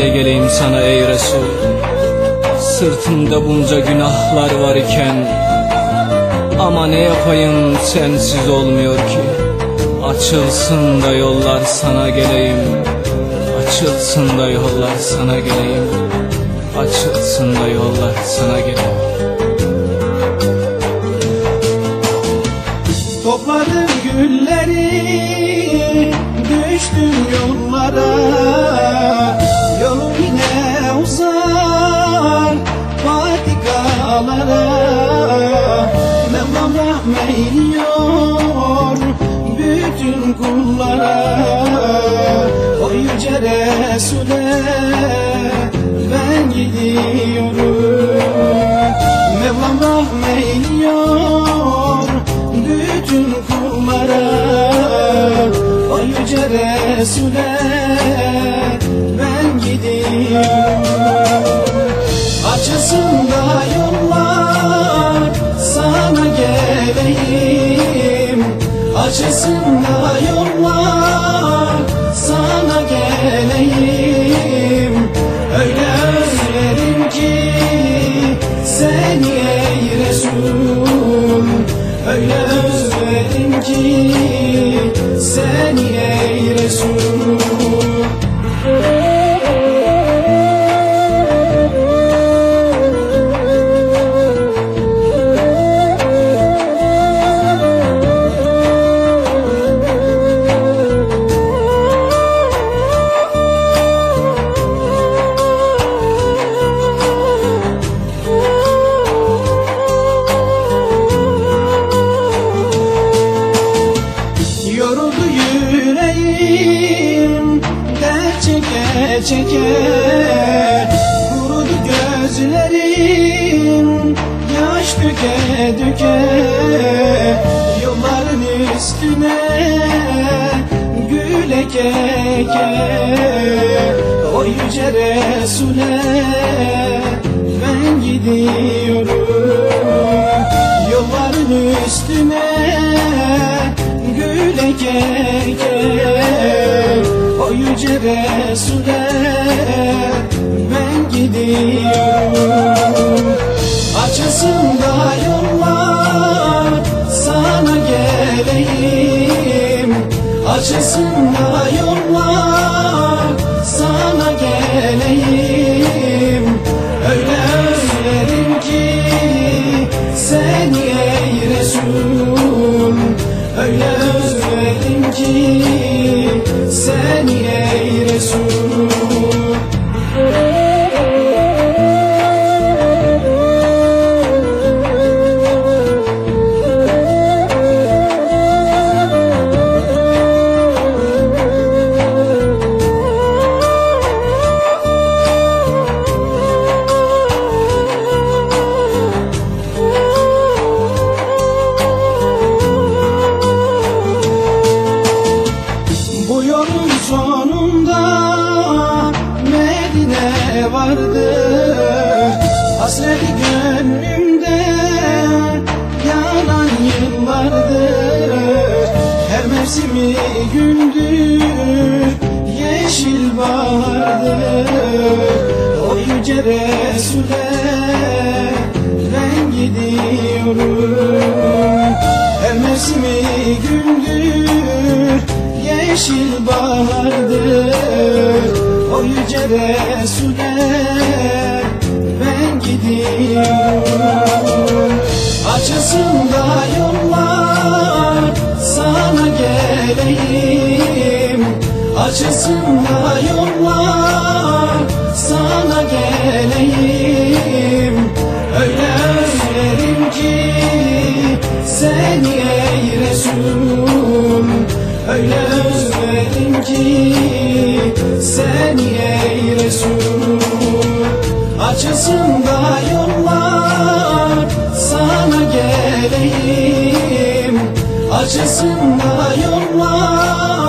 ile geleyim sana ey Resul. Sırtımda bunca günahlar var iken Ama ne yapayım sensiz olmuyor ki. Açılsın da yollar sana geleyim Açılsın da yollar sana geleyim Açılsın da yollar sana geleyim. Topladım gülleri Düştüm yollara Patikalara Mevlam rahmeyliyor Bütün kullara O yüce Resul'e Ben gidiyorum. Mevlam rahmeyliyor bütün kullara O yüce Resul'e ben gidiyorum. Açılsın Açılsın da yollar sana geleyim. Öyle özledim ki seni ey Öyle özledim ki seni ey Resul çeke çeke Kurudu gözlerim Yaş döke döke. Yolların üstüne Gül eke eke. O yüce Resul'e Ben gidiyorum. Yolların üstüne Gül eke eke. Yüce Resul'e gidiyorum Açılsın yollar Sana geleyim. Açılsın yollar Sana geleyim. Öyle özledim ki Seni ey Resul. Öyle özledim ki Seni ey Resul vardı. Hasreti gönlümde yanan yıllardır Her mevsimi güldür yeşil bahardır O yüce Resul'e ben gidiyorum. Her mevsimi güldür yeşil bahardır O yüce Resul'e ben gidiyorum. Açılsın da yollar sana geleyim. Açılsın da yollar sana geleyim. Öyle özledim ki seni ey Resul. Öyle özledim ki seni ey Resul. Açılsın da yollar sana geleyim. Açılsın da yollar